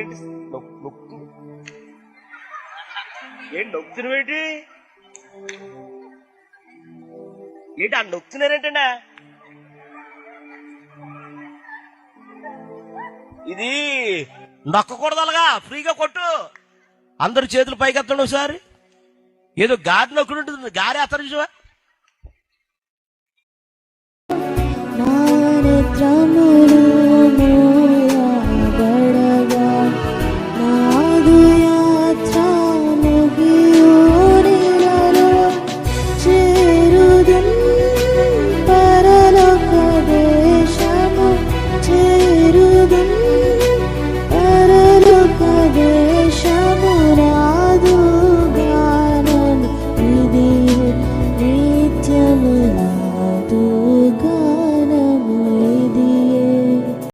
ఏంటి? నొక్కు. ఏంటి నొక్కుతున్నావేటి ఏంటి? ఆ నొక్కుతున్నారేంటండి ఇది నొక్కకూడదు అలాగా ఫ్రీగా కొట్టు. అందరు చేతులు పైకెత్తండి ఒకసారి. ఏదో గారి నొక్కుడుంటుంది గారి అతను చూసావా?